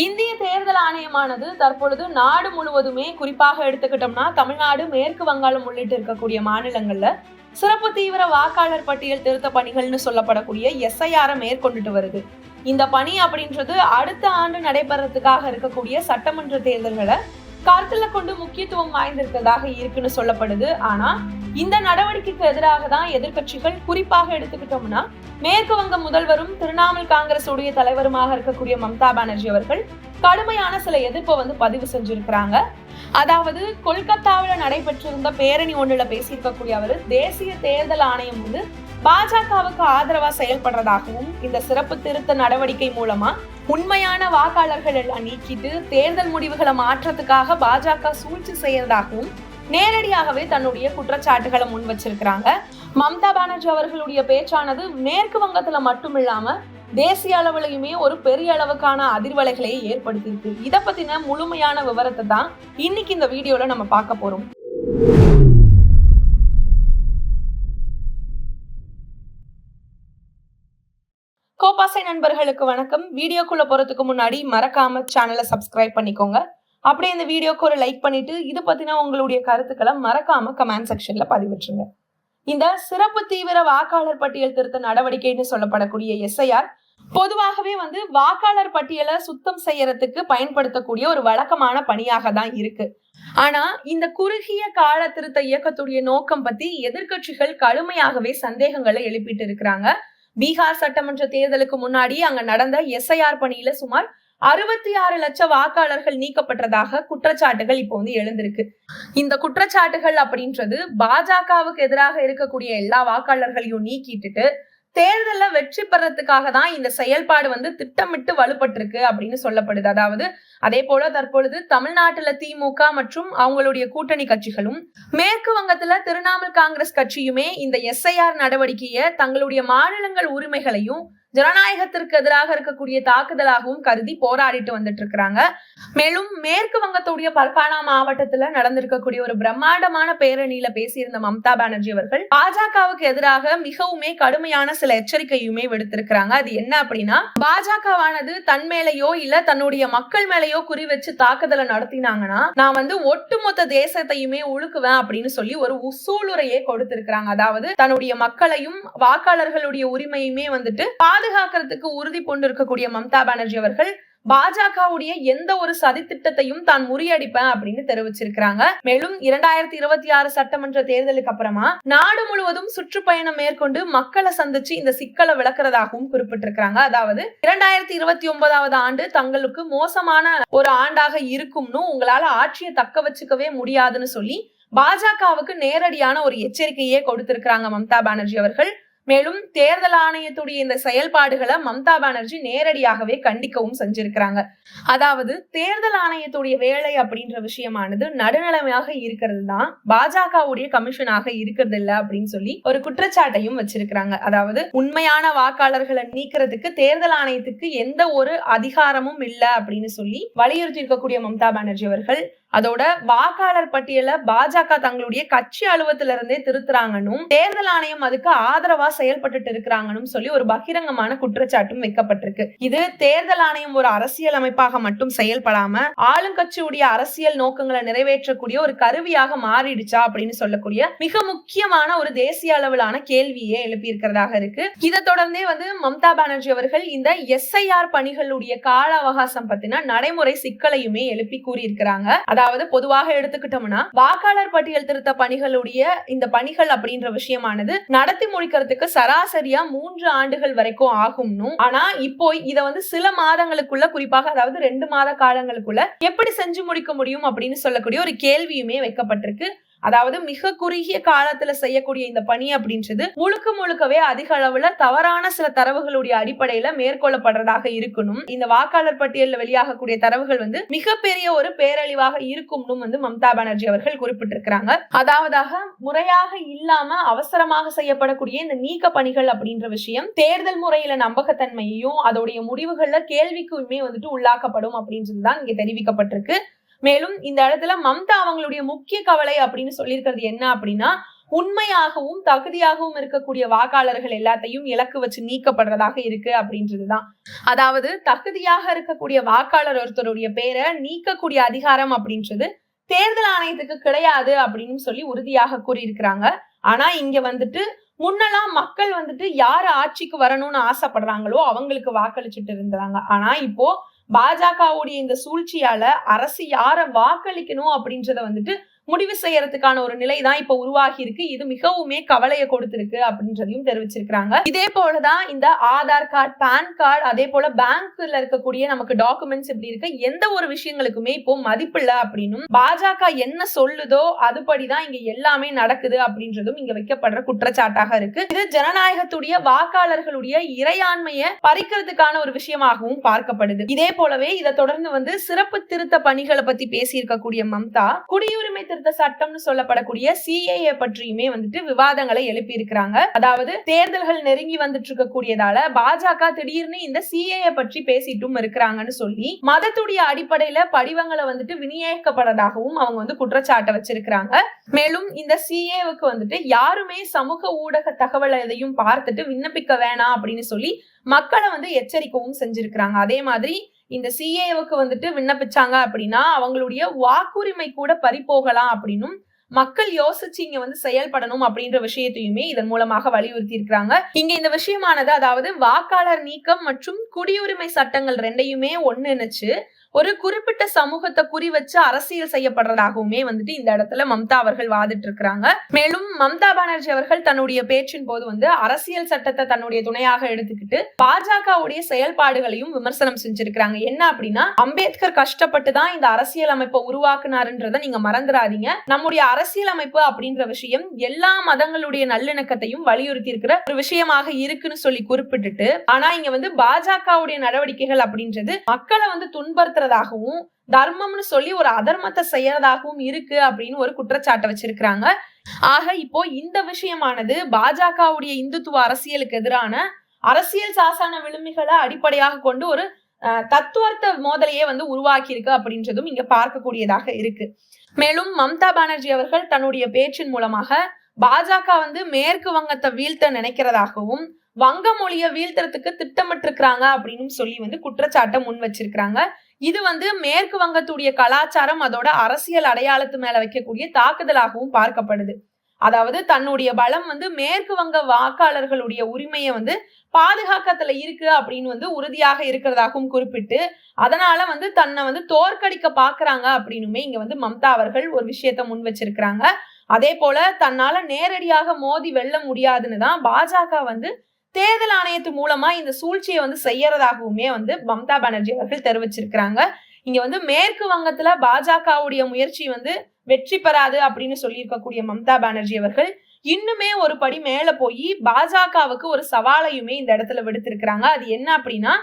இந்திய தேர்தல் ஆணையமானது தற்பொழுது நாடு முழுவதுமே குறிப்பாக எடுத்துக்கிட்டோம்னா தமிழ்நாடு மேற்கு வங்காளம் உள்ளிட்டு இருக்கக்கூடிய மாநிலங்கள்ல சிறப்பு தீவிர வாக்காளர் பட்டியல் திருத்த பணிகள்னு சொல்லப்படக்கூடிய எஸ்ஐஆரை மேற்கொண்டுட்டு வருது. இந்த பணி அப்படின்றது அடுத்த ஆண்டு நடைபெறதுக்காக இருக்கக்கூடிய சட்டமன்ற தேர்தல்களை கருத்துல கொண்டு முக்கியத்துவம் வாய்ந்திருக்கிறதாக இருக்குன்னு சொல்லப்படுது. ஆனா இந்த நடவடிக்கைக்கு எதிராக தான் எதிர்க்கட்சிகள் குறிப்பாக எடுத்துக்கிட்டோம்னா மேற்கு வங்க முதல்வரும் திரிணாமுல் காங்கிரஸ் உடைய தலைவருமாக இருக்கக்கூடிய மம்தா பானர்ஜி அவர்கள் கடுமையான சில எதிர்ப்பை வந்து பதிவு செஞ்சிருக்கிறாங்க. அதாவது கொல்கத்தாவில் நடைபெற்றிருந்த பேரணி ஒன்றில் பேசியிருக்கக்கூடிய அவர் தேசிய தேர்தல் ஆணையம் வந்து பாஜகவுக்கு ஆதரவா செயல்படுறதாகவும் இந்த சிறப்பு திருத்த நடவடிக்கை மூலமா உண்மையான வாக்காளர்கள் எல்லாம் நீக்கிட்டு தேர்தல் முடிவுகளை மாற்றத்துக்காக பாஜக சூழ்ச்சி செய்யறதாகவும் நேரடியாகவே தன்னுடைய குற்றச்சாட்டுகளை முன் வச்சிருக்கிறாங்க. மம்தா பானர்ஜி அவர்களுடைய பேச்சானது மேற்கு வங்கத்துல மட்டும் இல்லாம தேசிய அளவுலயுமே ஒரு பெரிய அளவுக்கான அதிர்வலைகளை ஏற்படுத்தியிருக்கு. இதை பத்தின முழுமையான விவரத்தை தான் இன்னைக்கு இந்த வீடியோல நம்ம பார்க்க போறோம். ஆசை நண்பர்களுக்கு வணக்கம். வீடியோக்குள்ள போறதுக்கு முன்னாடி மறக்காம சேனலை சப்ஸ்கிரைப் பண்ணிக்கோங்க. அப்படியே இந்த வீடியோக்கு ஒரு லைக் பண்ணிட்டு இது பத்தின உங்களுடைய கருத்துக்களை மறக்காம கமெண்ட் செக்ஷன்ல பதிவிட்டுருங்க. இந்த சிறப்பு தீவிர வாக்காளர் பட்டியல் திருத்த நடவடிக்கைன்னு சொல்லப்படக்கூடிய எஸ்ஐஆர் பொதுவாகவே வந்து வாக்காளர் பட்டியலை சுத்தம் செய்யறதுக்கு பயன்படுத்தக்கூடிய ஒரு வழக்கமான பணியாக தான் இருக்கு. ஆனா இந்த குறுகிய கால திருத்த இயக்கத்துடைய நோக்கம் பத்தி எதிர்கட்சிகள் கடுமையாகவே சந்தேகங்களை எழுப்பிட்டு இருக்கிறாங்க. பீகார் சட்டமன்ற தேர்தலுக்கு முன்னாடி அங்க நடந்த எஸ்ஐஆர் பணியில சுமார் அறுபத்தி ஆறு லட்சம் வாக்காளர்கள் நீக்கப்பட்டதாக குற்றச்சாட்டுகள் இப்போ வந்து எழுந்திருக்கு. இந்த குற்றச்சாட்டுகள் அப்படின்றது பாஜகவுக்கு எதிராக இருக்கக்கூடிய எல்லா வாக்காளர்களையும் நீக்கிட்டுட்டு தேர்தலில் வெற்றி பெறத்துக்காக தான் இந்த செயல்பாடு வந்து திட்டமிட்டு வலுப்பட்டிருக்கு அப்படின்னு சொல்லப்படுது. அதாவது அதே போல தற்பொழுது தமிழ்நாட்டுல திமுக மற்றும் அவங்களுடைய கூட்டணி கட்சிகளும் மேற்கு வங்கத்துல திரிணாமுல் காங்கிரஸ் கட்சியுமே இந்த எஸ்ஐஆர் நடவடிக்கையை தங்களுடைய மாநிலங்கள் உரிமைகளையும் ஜனநாயகத்திற்கு எதிராக இருக்கக்கூடிய தாக்குதலாகவும் கருதி போராடிட்டு வந்துட்டு இருக்கிறாங்க. மேலும் மேற்கு வங்கத்துடைய பல்பானா மாவட்டத்துல நடந்திருக்கக்கூடிய ஒரு பிரம்மாண்டமான பேரணியில பேசியிருந்த மம்தா பானர்ஜி அவர்கள் பாஜகவுக்கு எதிராக மிகவுமே கடுமையான சில எச்சரிக்கையுமே விடுத்திருக்கிறாங்க. அது என்ன அப்படின்னா பாஜகவானது தன் மேலேயோ இல்ல தன்னுடைய மக்கள் மேலேயோ குறி வச்சு தாக்குதலை நடத்தினாங்கன்னா நான் வந்து ஒட்டுமொத்த தேசத்தையுமே உழுக்குவேன் அப்படின்னு சொல்லி ஒரு உசூலுரையே கொடுத்திருக்கிறாங்க. அதாவது தன்னுடைய மக்களையும் வாக்காளர்களுடைய உரிமையுமே வந்துட்டு பாதுகாக்கிறதுக்கு உறுதி கொண்டிருக்கக்கூடிய மம்தா பானர்ஜி அவர்கள் பாஜகவுடைய எந்த ஒரு சதி திட்டத்தையும் தான் முறியடிப்பேன் அப்படின்னு தெரிவிச்சிருக்கிறாங்க. மேலும் இரண்டாயிரத்தி இருபத்தி ஆறு சட்டமன்ற தேர்தலுக்கு அப்புறமா நாடு முழுவதும் சுற்றுப்பயணம் மேற்கொண்டு மக்களை சந்திச்சு இந்த சிக்கலை விளக்குறதாகவும் குறிப்பிட்டிருக்கிறாங்க. அதாவது இரண்டாயிரத்தி இருபத்தி ஒன்பதாவது ஆண்டு தங்களுக்கு மோசமான ஒரு ஆண்டாக இருக்கும்னு உங்களால ஆட்சியை தக்க வச்சுக்கவே முடியாதுன்னு சொல்லி பாஜகவுக்கு நேரடியான ஒரு எச்சரிக்கையே கொடுத்திருக்கிறாங்க மம்தா பானர்ஜி அவர்கள். மேலும் தேர்தல் ஆணையத்துடைய இந்த செயல்பாடுகளை மம்தா பானர்ஜி நேரடியாகவே கண்டிக்கவும் செஞ்சிருக்கிறாங்க. அதாவது தேர்தல் ஆணையத்துடைய வேலை அப்படின்ற விஷயமானது நடுநிலைமையாக இருக்கிறது தான் பாஜகவுடைய கமிஷனாக இருக்கிறது இல்ல அப்படின்னு சொல்லி ஒரு குற்றச்சாட்டையும் வச்சிருக்கிறாங்க. அதாவது உண்மையான வாக்காளர்களை நீக்கிறதுக்கு தேர்தல் ஆணையத்துக்கு எந்த ஒரு அதிகாரமும் இல்லை அப்படின்னு சொல்லி வலியுறுத்தி இருக்கக்கூடிய மம்தா பானர்ஜி அவர்கள் அதோட வாக்காளர் பட்டியல பாஜக தங்களுடைய கட்சி அலுவலத்துல இருந்தே திருத்துறாங்கன்னும் தேர்தல் ஆணையம் அதுக்கு ஆதரவா செயல்பட்டு இருக்கிறாங்கன்னு சொல்லி ஒரு பகிரங்கமான குற்றச்சாட்டும் வைக்கப்பட்டிருக்கு. இது தேர்தல் ஆணையம் ஒரு அரசியல் அமைப்பாக மட்டும் செயல்படாம ஆளுங்கட்சியுடைய அரசியல் நோக்கங்களை நிறைவேற்றக்கூடிய ஒரு கருவியாக மாறிடுச்சா அப்படின்னு சொல்லக்கூடிய மிக முக்கியமான ஒரு தேசிய அளவிலான கேள்வியே எழுப்பி இருக்கிறதாக இருக்கு. இதை தொடர்ந்தே வந்து மம்தா பானர்ஜி அவர்கள் இந்த எஸ்ஐஆர் பணிகளுடைய கால அவகாசம் பத்தின நடைமுறை சிக்கலையுமே எழுப்பி கூறியிருக்கிறாங்க. அதாவது பொதுவாக எடுத்துக்கிட்டோம்னா வாக்காளர் பட்டியல் திருத்த பணிகளுடைய இந்த பணிகள் அப்படின்ற விஷயமானது நடத்தி முடிக்கிறதுக்கு சராசரியா மூன்று ஆண்டுகள் வரைக்கும் ஆகும்னு ஆனா இப்போ இத வந்து சில மாதங்களுக்குள்ள குறிப்பாக அதாவது ரெண்டு மாத காலங்களுக்குள்ள எப்படி செஞ்சு முடிக்க முடியும் அப்படின்னு சொல்லக்கூடிய ஒரு கேள்வியுமே வைக்கப்பட்டிருக்கு. அதாவது மிக குறுகிய காலத்துல செய்யக்கூடிய இந்த பணி அப்படின்றது முழுக்க முழுக்கவே அதிக அளவுல தவறான சில தரவுகளுடைய அடிப்படையில மேற்கொள்ளப்படுறதாக இருக்கணும். இந்த வாக்காளர் பட்டியலில் வெளியாகக்கூடிய தரவுகள் வந்து மிகப்பெரிய ஒரு பேரழிவாக இருக்கும்னு வந்து மம்தா பானர்ஜி அவர்கள் குறிப்பிட்டிருக்கிறாங்க. அதாவதாக முறையாக இல்லாம அவசரமாக செய்யப்படக்கூடிய இந்த நீக்க பணிகள் அப்படின்ற விஷயம் தேர்தல் முறையில நம்பகத்தன்மையையும் அதோடைய முடிவுகள்ல கேள்விக்குமே வந்துட்டு உள்ளாக்கப்படும் அப்படின்றது தான் இங்க தெரிவிக்கப்பட்டிருக்கு. மேலும் இந்த இடத்துல மம்தா அவங்களுடைய முக்கிய கவலை அப்படின்னு சொல்லியிருக்கிறது என்ன அப்படின்னா உண்மையாகவும் தகுதியாகவும் இருக்கக்கூடிய வாக்காளர்கள் எல்லாத்தையும் இலக்கு வச்சு நீக்கப்படுறதாக இருக்கு அப்படின்றதுதான். அதாவது தகுதியாக இருக்கக்கூடிய வாக்காளர் ஒருத்தருடைய பேரை நீக்கக்கூடிய அதிகாரம் அப்படின்றது தேர்தல் ஆணையத்துக்கு கிடையாது அப்படின்னு சொல்லி உறுதியாக கூறியிருக்கிறாங்க. ஆனா இங்க வந்துட்டு முன்னெல்லாம் மக்கள் வந்துட்டு யார் ஆட்சிக்கு வரணும்னு ஆசைப்படுறாங்களோ அவங்களுக்கு வாக்களிச்சுட்டு இருந்தாங்க ஆனா இப்போ பாஜகவுடைய இந்த சூழ்ச்சியால அரசு யார வாக்களிக்கணும் அப்படின்றத வந்துட்டு முடிவு செய்யறதுக்கான ஒரு நிலை தான் இப்ப உருவாகி இருக்கு. இது மிகவுமே கவலையை கொடுத்திருக்கு அப்படின்றதையும் தெரிவிச்சிருக்கிறாங்க. இதே போலதான் இந்த ஆதார் கார்டு பேன் கார்டு அதே போல பேங்க்ல இருக்கக்கூடிய நமக்கு டாக்குமெண்ட்ஸ் இப்படி இருக்க. எந்த ஒரு விஷயங்களுக்குமே இப்போ மதிப்பில்ல அப்படின்னும் பாஜக என்ன சொல்லுதோ அதுபடிதான் இங்க எல்லாமே நடக்குது அப்படின்றதும் இங்க வைக்கப்படுற குற்றச்சாட்டாக இருக்கு. இது ஜனநாயகத்துடைய வாக்காளர்களுடைய இறையாண்மையை பறிக்கிறதுக்கான ஒரு விஷயமாகவும் பார்க்கப்படுது. இதே போலவே இதை தொடர்ந்து வந்து சிறப்பு திருத்த பணிகளை பத்தி பேசியிருக்கக்கூடிய மம்தா குடியுரிமை திருத்த சட்டம்னு சொல்லப்படக்கூடிய சிஏஏ பற்றியுமே வந்துட்டு விவாதங்களை எழுப்பி இருக்கிறாங்க அதாவது தேர்தல்கள் நெருங்கி வந்துட்டு இருக்க கூடியதால பாஜக திடீர்னு இந்த சிஏஏ பற்றி பேசிட்டும் இருக்கிறாங்கன்னு சொல்லி மதத்துடைய அடிப்படையில படிவங்களை வந்துட்டு விநியோகிக்கப்படதாகவும் அவங்க வந்து குற்றச்சாட்டை வச்சிருக்கிறாங்க. மேலும் இந்த சிஏவுக்கு வந்துட்டு யாருமே சமூக ஊடக தகவல் எதையும் பார்த்துட்டு விண்ணப்பிக்க வேணாம் அப்படின்னு சொல்லி மக்களை வந்து எச்சரிக்கவும் செஞ்சிருக்கிறாங்க. அதே மாதிரி இந்த சிஏவுக்கு வந்துட்டு விண்ணப்பிச்சாங்க அப்படின்னா அவங்களுடைய வாக்குரிமை கூட பறிபோகலாம் அப்படின்னும் மக்கள் யோசிச்சு இங்க வந்து செயல்படணும் அப்படின்ற விஷயத்தையுமே இதன் மூலமாக வலியுறுத்தி இருக்கிறாங்க இங்க இந்த விஷயமானது அதாவது வாக்காளர் நீக்கம் மற்றும் குடியுரிமை சட்டங்கள் ரெண்டையுமே ஒன்னு நினைச்சு ஒரு குறிப்பிட்ட சமூகத்தை குறி வச்சு அரசியல் செய்யப்படுறதாகவுமே வந்துட்டு இந்த இடத்துல மம்தா அவர்கள் வாதிட்டு இருக்கிறாங்க மேலும் மம்தா பானர்ஜி அவர்கள் தன்னுடைய பேச்சின் போது வந்து அரசியல் சட்டத்தை தன்னுடைய துணையாக எடுத்துக்கிட்டு பாஜகவுடைய செயல்பாடுகளையும் விமர்சனம் செஞ்சிருக்கிறாங்க. என்ன அப்படின்னா அம்பேத்கர் கஷ்டப்பட்டு தான் இந்த அரசியல் அமைப்பை உருவாக்குனாருன்றதை நீங்க மறந்துடாதீங்க நம்முடைய அரசியல் அமைப்பு அப்படின்ற விஷயம் எல்லா மதங்களுடைய நல்லிணக்கத்தையும் வலியுறுத்தி இருக்கிற ஒரு விஷயமாக இருக்குன்னு சொல்லி குறிப்பிட்டுட்டு ஆனா இங்க வந்து பாஜகவுடைய நடவடிக்கைகள் அப்படின்றது மக்களை வந்து துன்புறுத்துறதாகவும் தர்மம்னு சொல்லி ஒரு அதர்மத்தை செய்யறதாகவும் இருக்கு அப்படின்னு ஒரு குற்றச்சாட்டை வச்சிருக்கிறாங்க. ஆக இப்போ இந்த விஷயமானது பாஜகவுடைய இந்துத்துவ அரசியலுக்கு எதிரான அரசியல் சாசன விளிம்புகளை அடிப்படையாக கொண்டு ஒரு தத்துவார்த்த மோதலையே வந்து உருவாக்கி இருக்கு அப்படின்றதும் இங்க பார்க்கக்கூடியதாக இருக்கு. மேலும் மம்தா பானர்ஜி அவர்கள் தன்னுடைய பேச்சின் மூலமாக பாஜக வந்து மேற்கு வங்கத்தை வீழ்த்த நினைக்கிறதாகவும் வங்க மொழியை வீழ்த்துறதுக்கு திட்டமிட்டிருக்கிறாங்க அப்படின்னு சொல்லி வந்து குற்றச்சாட்டை முன் வச்சிருக்கிறாங்க. இது வந்து மேற்கு வங்கத்துடைய கலாச்சாரம் அதோட அரசியல் அடையாளத்து மேல வைக்கக்கூடிய தாக்குதலாகவும் பார்க்கப்படுது. அதாவது தன்னுடைய பலம் வந்து மேற்கு வங்க வாக்காளர்களுடைய உரிமையை வந்து பாதுகாக்கத்துல இருக்கு அப்படின்னு வந்து உறுதியாக இருக்கிறதாகவும் குறிப்பிட்டு அதனால வந்து தன்னை வந்து தோற்கடிக்க பாக்குறாங்க அப்படின்னுமே இங்க வந்து மம்தா அவர்கள் ஒரு விஷயத்த முன் வச்சிருக்கிறாங்க. அதே போல தன்னால நேரடியாக மோதி வெல்ல முடியாதுன்னு தான் பாஜக வந்து தேர்தல் ஆணையத்து மூலமா இந்த சூழ்ச்சியை வந்து செய்யறதாகவுமே வந்து மம்தா பானர்ஜி அவர்கள் தெரிவிச்சிருக்கிறாங்க. இங்க வந்து மேற்கு வங்கத்துல பாஜகவுடைய முயற்சி வந்து வெற்றி பெறாது அப்படின்னு சொல்லியிருக்கக்கூடிய மம்தா பானர்ஜி அவர்கள் இன்னுமே ஒரு படி மேல போய் பாஜகவுக்கு ஒரு சவாலையுமே இந்த இடத்துல விடுத்திருக்கிறாங்க. அது என்ன அப்படின்னா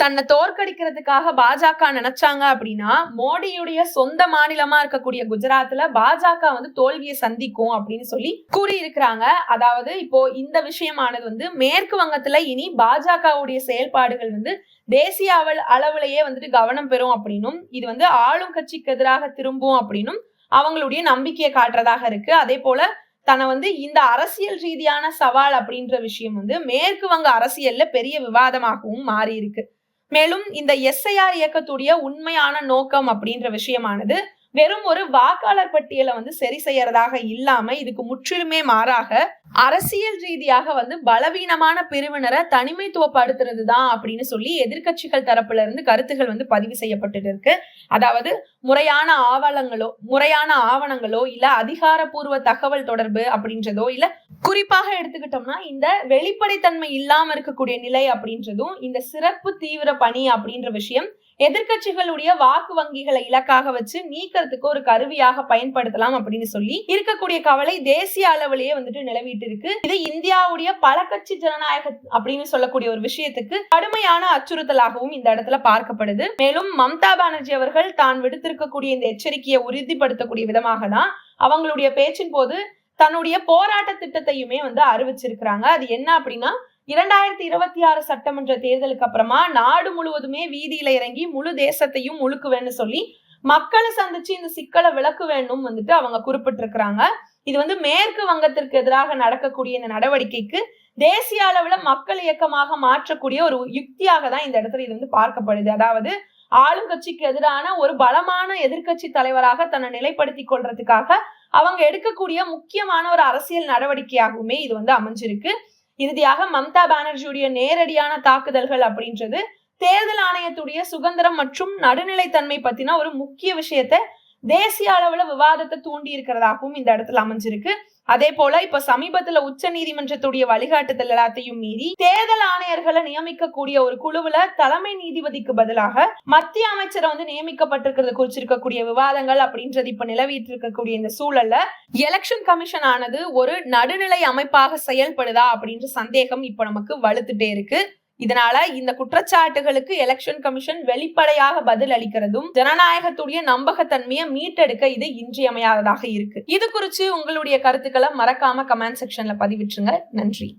தன்னை தோற்கடிக்கிறதுக்காக பாஜக நினைச்சாங்க அப்படின்னா மோடியுடைய சொந்த மாநிலமா இருக்கக்கூடிய குஜராத்ல பாஜக வந்து தோல்வியை சந்திக்கும் அப்படின்னு சொல்லி கூறியிருக்கிறாங்க. அதாவது இப்போ இந்த விஷயமானது வந்து மேற்கு வங்கத்துல இனி பாஜகவுடைய செயல்பாடுகள் வந்து தேசிய அளவுலயே வந்துட்டு கவனம் பெறும் அப்படின்னும் இது வந்து ஆளும் கட்சிக்கு எதிராக திரும்பும் அப்படின்னும் அவங்களுடைய நம்பிக்கையை காட்டுறதாக இருக்கு. அதே போல தன்னை வந்து இந்த அரசியல் ரீதியான சவால் அப்படின்ற விஷயம் வந்து மேற்கு வங்க அரசியல்ல பெரிய விவாதமாகவும் மாறி இருக்கு மேலும் இந்த எஸ்ஐஆர் இயக்கத்துடைய உண்மையான நோக்கம் அப்படின்ற விஷயமானது வெறும் ஒரு வாக்காளர் பட்டியலை வந்து சரி செய்யறதாக இல்லாம இதுக்கு முற்றிலுமே மாறாக அரசியல் ரீதியாக வந்து பலவீனமான பிரிவினரை தனிமைத்துவப்படுத்துறது தான் அப்படின்னு சொல்லி எதிர்கட்சிகள் தரப்புல இருந்து கருத்துகள் வந்து பதிவு செய்யப்பட்டு இருக்கு. அதாவது முறையான ஆவணங்களோ முறையான ஆவணங்களோ இல்ல அதிகாரப்பூர்வ தகவல் தொடர்பு அப்படின்றதோ இல்ல குறிப்பாக எடுத்துக்கிட்டோம்னா இந்த வெளிப்படைத்தன்மை இல்லாம இருக்கக்கூடிய நிலை அப்படின்றதும் இந்த சிறப்பு தீவிர பணி அப்படின்ற விஷயம் எதிர்கட்சிகளுடைய வாக்கு வங்கிகளை இலக்காக வச்சு நீக்கிறதுக்கு ஒரு கருவியாக பயன்படுத்தலாம் அப்படின்னு சொல்லி இருக்கக்கூடிய கவலை தேசிய அளவிலேயே வந்துட்டு நிலவிட்டு இருக்கு. இது இந்தியாவுடைய பல கட்சி ஜனநாயக அப்படின்னு சொல்லக்கூடிய ஒரு விஷயத்துக்கு கடுமையான அச்சுறுத்தலாகவும் இந்த இடத்துல பார்க்கப்படுது. மேலும் மம்தா பானர்ஜி அவர்கள் தான் விடுத்திருக்கக்கூடிய இந்த எச்சரிக்கையை உறுதிப்படுத்தக்கூடிய விதமாக தான் அவங்களுடைய பேச்சின் போது தன்னுடைய போராட்ட திட்டத்தையுமே வந்து அறிவிச்சிருக்கிறாங்க. அது என்ன அப்படின்னா இரண்டாயிரத்தி இருபத்தி ஆறு சட்டமன்ற தேர்தலுக்கு அப்புறமா நாடு முழுவதுமே வீதியில இறங்கி முழு தேசத்தையும் முழுக்குவேன்னு சொல்லி மக்களை சந்திச்சு இந்த சிக்கலை விளக்கு வேணும் வந்துட்டு அவங்க குறிப்பிட்டிருக்கிறாங்க. இது வந்து மேற்கு வங்கத்திற்கு எதிராக நடக்கக்கூடிய இந்த நடவடிக்கைக்கு தேசிய அளவுல மக்கள் இயக்கமாக மாற்றக்கூடிய ஒரு யுக்தியாக தான் இந்த இடத்துல இது வந்து பார்க்கப்படுது. அதாவது ஆளுங்கட்சிக்கு எதிரான ஒரு பலமான எதிர்கட்சி தலைவராக தன்னை நிலைப்படுத்தி கொள்றதுக்காக அவங்க எடுக்கக்கூடிய முக்கியமான ஒரு அரசியல் நடவடிக்கையாகவுமே இது வந்து அமைஞ்சிருக்கு. இறுதியாக மம்தா பானர்ஜியுடைய நேரடியான தாக்குதல்கள் அப்படின்றது தேர்தல் ஆணையத்துடைய சுதந்திரம் மற்றும் நடுநிலைத்தன்மை பத்தின ஒரு முக்கிய விஷயத்த தேசிய அளவுல விவாதத்தை தூண்டி இருக்கிறதாகவும் இந்த இடத்துல அமைஞ்சிருக்கு. அதே போல இப்ப சமீபத்துல உச்ச நீதிமன்றத்துடைய வழிகாட்டுதல் எல்லாத்தையும் மீறி தேர்தல் ஆணையர்களை நியமிக்கக்கூடிய ஒரு குழுவுல தலைமை நீதிபதிக்கு பதிலாக மத்திய அமைச்சரை வந்து நியமிக்கப்பட்டிருக்கிறது குறிச்சிருக்கக்கூடிய விவாதங்கள் அப்படின்றது இப்ப நிலவிட்டு இருக்கக்கூடிய இந்த சூழல்ல எலெக்ஷன் கமிஷன் ஆனது ஒரு நடுநிலை அமைப்பாக செயல்படுதா அப்படின்ற சந்தேகம் இப்ப நமக்கு வலுத்துட்டே இருக்கு. இதனால இந்த குற்றச்சாட்டுகளுக்கு எலெக்ஷன் கமிஷன் வெளிப்படையாக பதில் அளிக்கிறதும் ஜனநாயகத்துடைய நம்பகத்தன்மையை மீட்டெடுக்க இது இன்றியமையாததாக இருக்கு. இது குறித்து உங்களுடைய கருத்துக்களை மறக்காம கமெண்ட் செக்ஷன்ல பதிவிட்டுருங்க. நன்றி.